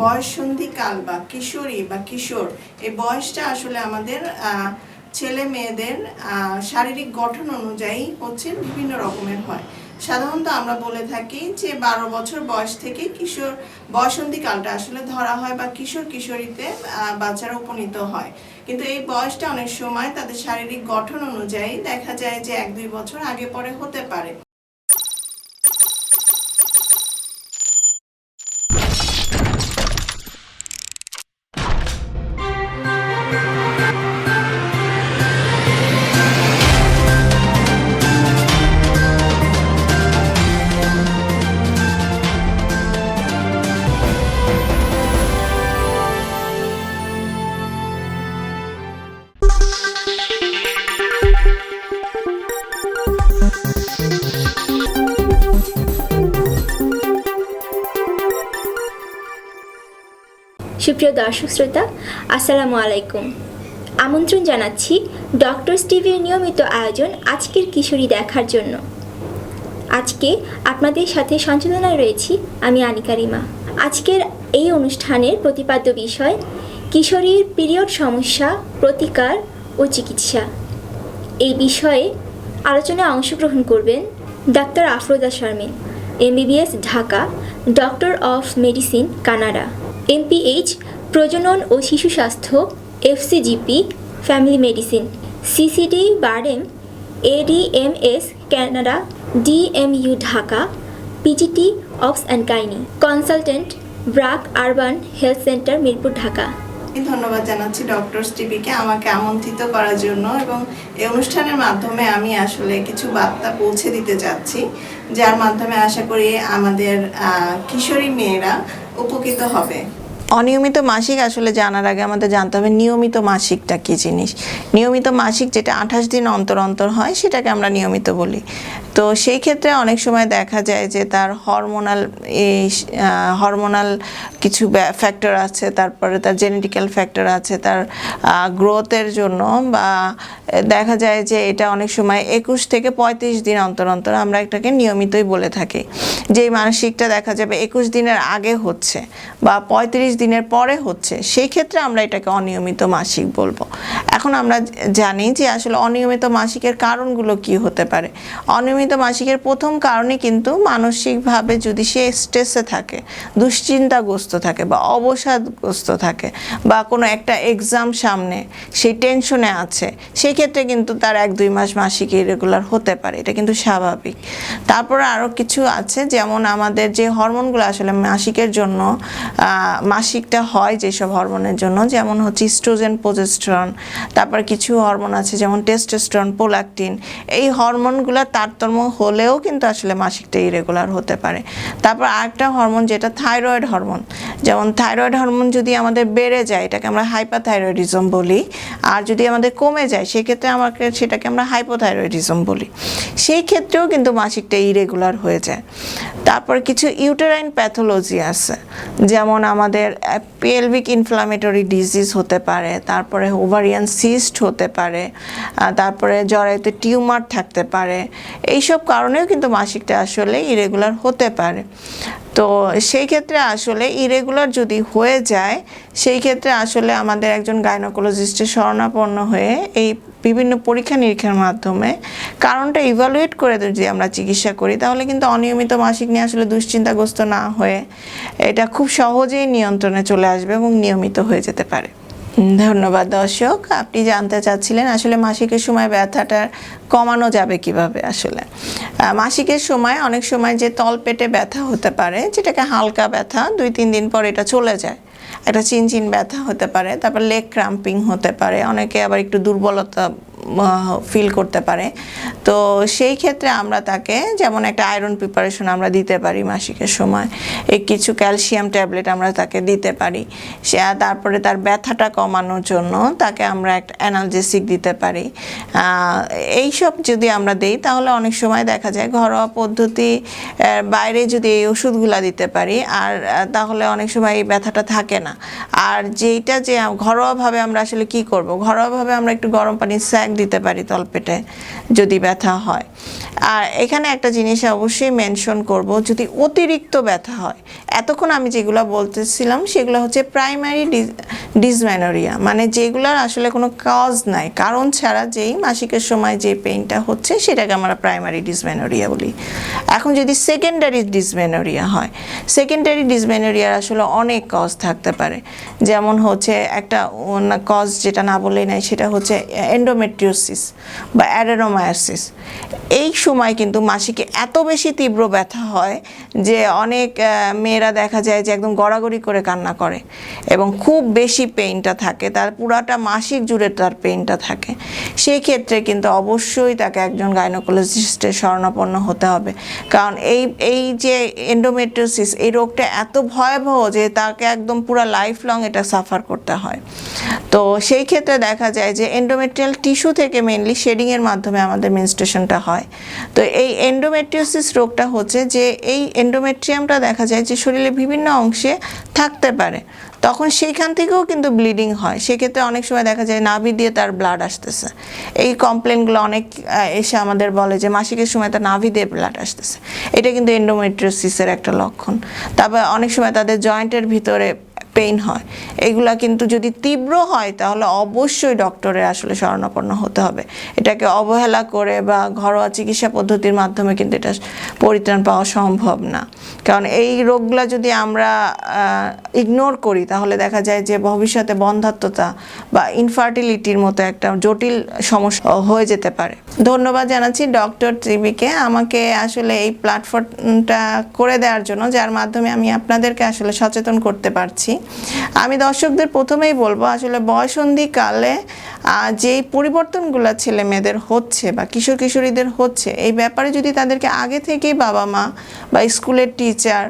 বয়ঃসন্ধিকাল বা কিশোরী বা কিশোর, এই বয়সটা আসলে আমাদের ছেলে মেয়েদের শারীরিক গঠন অনুযায়ী হচ্ছে বিভিন্ন রকমের হয়। সাধারণত আমরা বলে থাকি যে বারো বছর বয়স থেকে কিশোর বয়সন্ধিকালটা আসলে ধরা হয় বা কিশোর কিশোরীতে বাচ্চারা উপনীত হয়। কিন্তু এই বয়সটা অনেক সময় তাদের শারীরিক গঠন অনুযায়ী দেখা যায় যে এক দুই বছর আগে পরে হতে পারে। সুপ্রিয় দর্শক শ্রোতা, আসসালামু আলাইকুম। আমন্ত্রণ জানাচ্ছি ডক্টরস টিভির নিয়মিত আয়োজন আজকের কিশোরী দেখার জন্য। আজকে আপনাদের সাথে সঞ্চালনায় রয়েছি আমি আনিকা রিমা। আজকের এই অনুষ্ঠানের প্রতিপাদ্য বিষয়, কিশোরীর পিরিয়ড সমস্যা, প্রতিকার ও চিকিৎসা। এই বিষয়ে আলোচনায় অংশগ্রহণ করবেন doctor Afroza Sharmin MBBS, Dhaka doctor of medicine Canada. MPH, প্রজনন ও শিশু স্বাস্থ্য, FCGP, family medicine, CCD BIRDEM ADMS Canada DMU Dhaka, PGT obs and gynae consultant, BRAC urban health centre, Mirpur, Dhaka. ধন্যবাদ জানাচ্ছি ডক্টরস টিভিকে আমাকে আমন্ত্রিত করার জন্য এবং এই অনুষ্ঠানের মাধ্যমে আমি আসলে কিছু বার্তা পৌঁছে দিতে চাচ্ছি, যার মাধ্যমে আশা করি আমাদের কিশোরী মেয়েরা উপকৃত হবে। অনিয়মিত মাসিক আসলে জানার আগে আমাদের জানতে হবে নিয়মিত মাসিকটা কি জিনিস? নিয়মিত মাসিক যেটা আঠাশ দিন অন্তর অন্তর হয়, সেটাকে আমরা নিয়মিত বলি। তো সেই ক্ষেত্রে অনেক সময় দেখা যায় যে তার হরমোনাল এই হরমোনাল কিছু ফ্যাক্টর আছে, তারপরে তার জেনেটিক্যাল ফ্যাক্টর আছে, তার গ্রোথের জন্য বা দেখা যায় যে এটা অনেক সময় একুশ থেকে পঁয়ত্রিশ দিন অন্তর অন্তর আমরা এটাকে নিয়মিতই বলে থাকি। যে মানসিকটা দেখা যাবে একুশ দিনের আগে হচ্ছে বা পঁয়ত্রিশ দিনের পরে হচ্ছে, সেই ক্ষেত্রে আমরা এটাকে অনিয়মিত মাসিক বলব। এখন আমরা জানি যে আসলে অনিয়মিত মাসিকের কারণগুলো কি হতে পারে। অনিয়মিত মাসিকের প্রথম কারণই কিন্তু মানসিকভাবে যদি সে স্ট্রেসে থাকে, দুশ্চিন্তাগ্রস্ত থাকে বা অবসাদগ্রস্ত থাকে বা কোনো একটা এক্সাম সামনে সেই টেনশনে আছে, সেই ক্ষেত্রে কিন্তু তার এক, দুই মাস মাসিক ইরেগুলার হতে পারে, এটা কিন্তু স্বাভাবিক। তারপরে আরও কিছু আছে, যেমন আমাদের যে হরমোনগুলো আসলে মাসিকের জন্য মাসিকটা হয় যেসব হরমোনের জন্য, যেমন হচ্ছে ইস্ট্রোজেন প্রোজেস্ট্রন তারপর কিছু হরমোন আছে যেমন টেস্টোস্টেরন পোলাকটিন এই হরমোনগুলোর তারতম্য হলেও কিন্তু আসলে মাসিকটা ইরেগুলার হতে পারে। তারপর আরেকটা হরমোন যেটা থাইরয়েড হরমোন যেমন থাইরয়েড হরমোন যদি আমাদের বেড়ে যায়, এটাকে আমরা হাইপাথাইরয়েডিজম বলি, আর যদি আমাদের কমে যায় সেক্ষেত্রে আমাকে সেটাকে আমরা হাইপোথাইরয়েডিজম বলি। সেই ক্ষেত্রেও কিন্তু মাসিকটা ইরেগুলার হয়ে যায়। তারপর কিছু ইউটেরাইন প্যাথোলজি আছে, যেমন আমাদের পিএলভিক ইনফ্লামেটরি ডিজিজ হতে পারে, তারপরে ওভারিয়ান সিস্ট হতে পারে তারপরে জরায়ুতে টিউমার থাকতে পারে, এইসব কারণেও কিন্তু মাসিকটা আসলে ইরেগুলার হতে পারে। তো সেই ক্ষেত্রে আসলে ইরেগুলার যদি হয়ে যায়, সেই ক্ষেত্রে আসলে আমাদের একজন গাইনোকোলজিস্টের শরণাপন্ন হয়ে এই বিভিন্ন পরীক্ষা নিরীক্ষার মাধ্যমে কারণটা ইভালুয়েট করে যদি আমরা চিকিৎসা করি, তাহলে কিন্তু অনিয়মিত মাসিক নিয়ে আসলে দুশ্চিন্তাগ্রস্ত না হয়ে এটা খুব সহজেই নিয়ন্ত্রণে চলে আসবে এবং নিয়মিত হয়ে যেতে পারে। ধন্যবাদ দর্শক, আপনি জানতে চাচ্ছিলেন আসলে মাসিকের সময় ব্যথাটা কমানো যাবে কীভাবে আসলে। মাসিকের সময় অনেক সময় যে তলপেটে ব্যথা হতে পারে, যেটাকে হালকা ব্যথা, দুই, তিন দিন পর এটা চলে যায়। একটা চিনচিন ব্যথা হতে পারে, তারপর লেগ ক্রাম্পিং হতে পারে, অনেকে আবার একটু দুর্বলতা ফিল করতে পারে। তো সেই ক্ষেত্রে আমরা তাকে যেমন একটা আয়রন প্রিপারেশন আমরা দিতে পারি মাসিকের সময়। এই কিছু ক্যালসিয়াম ট্যাবলেট আমরা তাকে দিতে পারি। সে তারপরে তার ব্যথাটা কমানোর জন্য তাকে আমরা একটা অ্যানালজেসিক দিতে পারি। আহ, এইসব যদি আমরা দেই তাহলে অনেক সময় দেখা যায় ঘরোয়া পদ্ধতি বাইরে যদি এই ওষুধগুলা দিতে পারি আর তাহলে অনেক সময় এই ব্যথাটা থাকে না। আর যেইটা যে ঘরোয়াভাবে আমরা আসলে কি করব? ঘরোয়াভাবে আমরা একটু গরম পানির স্যাক দিতে পারি তলপেটে যদি ব্যথা হয়। আর এখানে একটা জিনিস অবশ্যই মেনশন করব, যদি অতিরিক্ত ব্যথা হয়, এতক্ষণ আমি যেগুলো বলতেছিলাম সেগুলো হচ্ছে প্রাইমারি ডিসম্যানোরিয়া মানে যেগুলোর আসলে কোনো কজ নাই। কারণ ছাড়া যেই মাসিকের সময় যে পেইনটা হচ্ছে সেটাকে আমরা প্রাইমারি ডিসম্যানোরিয়া বলি। এখন যদি সেকেন্ডারি ডিসমেনোরিয়া হয় সেকেন্ডারি ডিসমেনোরিয়ার আসলে অনেক কজ থাকতে পারে। যেমন হচ্ছে একটা কজ যেটা না বললেই নাই, সেটা হচ্ছে এন্ডোমেট্রিওসিস বা অ্যাডেনোমায়াসিস এই সময় কিন্তু মাসিকে এত বেশি তীব্র ব্যথা হয় যে অনেক মেয়েরা দেখা যায় যে একদম গড়াগড়ি করে কান্না করে এবং খুব বেশি পেইনটা থাকে। তার পুরাটা মাসিক জুড়ে তার পেইনটা থাকে। সেই ক্ষেত্রে কিন্তু অবশ্যই তাকে একজন গাইনোকোলজিস্টের শরণাপন্ন হতে হবে। কারণ এই এই যে এন্ডোমেট্রোসিস এই রোগটা এত ভয়াবহ যে তাকে একদম পুরো লাইফ লং এটা সাফার করতে হয়। তো সেই ক্ষেত্রে দেখা যায় যে এন্ডোমেট্রিয়াল টিস্যু থেকে মেনলি শেডিংয়ের মাধ্যমে আমাদের মেনস্ট্রেশনটা হয়। তো এই এন্ডোমেট্রিওসিস রোগটা হচ্ছে যে এই এন্ডোমেট্রিয়ামটা দেখা যায় যে শরীরের বিভিন্ন অংশে থাকতে পারে। তখন সেইখান থেকেও কিন্তু ব্লিডিং হয়। সেক্ষেত্রে অনেক সময় দেখা যায় নাভি দিয়ে তার ব্লাড আসতেছে। এই কমপ্লেনগুলো অনেক এসে আমাদের বলে যে মাসিকের সময় তার নাভি দিয়ে ব্লাড আসতেছে। এটা কিন্তু এন্ডোমেট্রিওসিসের একটা লক্ষণ। তারপর অনেক সময় তাদের জয়েন্টের ভিতরে পেইন হয়। এগুলা কিন্তু যদি তীব্র হয়, তাহলে অবশ্যই ডক্টরের আসলে শরণাপন্ন হতে হবে। এটাকে অবহেলা করে বা ঘরোয়া চিকিৎসা পদ্ধতির মাধ্যমে কিন্তু এটা পরিত্রাণ পাওয়া সম্ভব না। কারণ এই রোগগুলা যদি আমরা ইগনোর করি, তাহলে দেখা যায় যে ভবিষ্যতে বন্ধাত্মতা বা ইনফার্টিলিটির মতো একটা জটিল সমস্যা হয়ে যেতে পারে। ধন্যবাদ জানাচ্ছি ডক্টর ত্রিবিকে আমাকে আসলে এই প্ল্যাটফর্মটা করে দেওয়ার জন্য, যার মাধ্যমে আমি আপনাদেরকে আসলে সচেতন করতে পারছি। আমি দর্শকদের প্রথমেই বলব, আসলে বয়সন্ধিকালে যেই পরিবর্তনগুলো ছেলে মেয়েদের হচ্ছে বা কিশোর কিশোরীদের হচ্ছে, এই ব্যাপারে যদি তাদেরকে আগে থেকেই বাবা মা বা স্কুলের টিচার,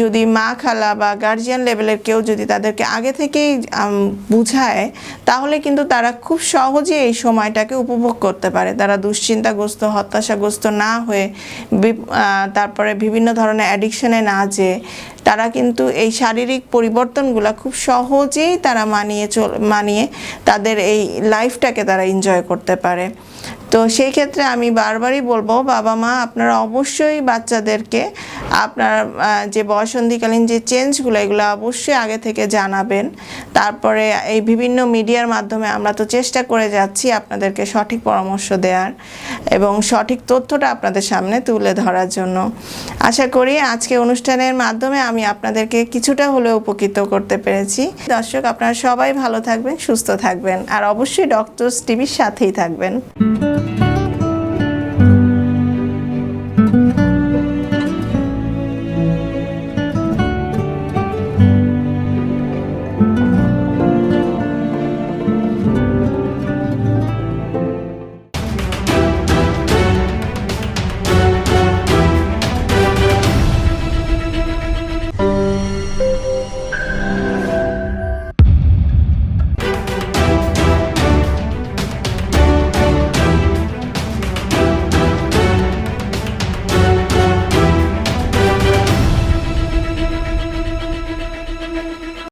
যদি মা খালা বা গার্জিয়ান লেভেলের কেউ যদি তাদেরকে আগে থেকেই বুঝায়, তাহলে কিন্তু তারা খুব সহজে এই সময়টাকে উপভোগ করতে পারে। তারা দুশ্চিন্তাগ্রস্ত, হতাশাগ্রস্ত না হয়ে তারপরে বিভিন্ন ধরনের অ্যাডিকশনে না যেয়ে তারা কিন্তু এই শারীরিক পরিবর্তনগুলো খুব সহজেই তারা মানিয়ে চল, মানিয়ে তাদের এই লাইফটাকে তারা এনজয় করতে পারে। তো সেই ক্ষেত্রে আমি বারবারই বলব, বাবা মা, আপনারা অবশ্যই বাচ্চাদেরকে আপনার যে বয়সন্ধিকালীন যে চেঞ্জগুলো, এগুলো অবশ্যই আগে থেকে জানাবেন। তারপরে এই বিভিন্ন মিডিয়ার মাধ্যমে আমরা তো চেষ্টা করে যাচ্ছি আপনাদেরকে সঠিক পরামর্শ দেওয়ার এবং সঠিক তথ্যটা আপনাদের সামনে তুলে ধরার জন্য। আশা করি আজকে অনুষ্ঠানের মাধ্যমে আমি আপনাদেরকে কিছুটা হলেও উপকৃত করতে পেরেছি। দর্শক, আপনারা সবাই ভালো থাকবেন, সুস্থ থাকবেন, আর অবশ্যই ডক্টরস টিভির সাথেই থাকবেন।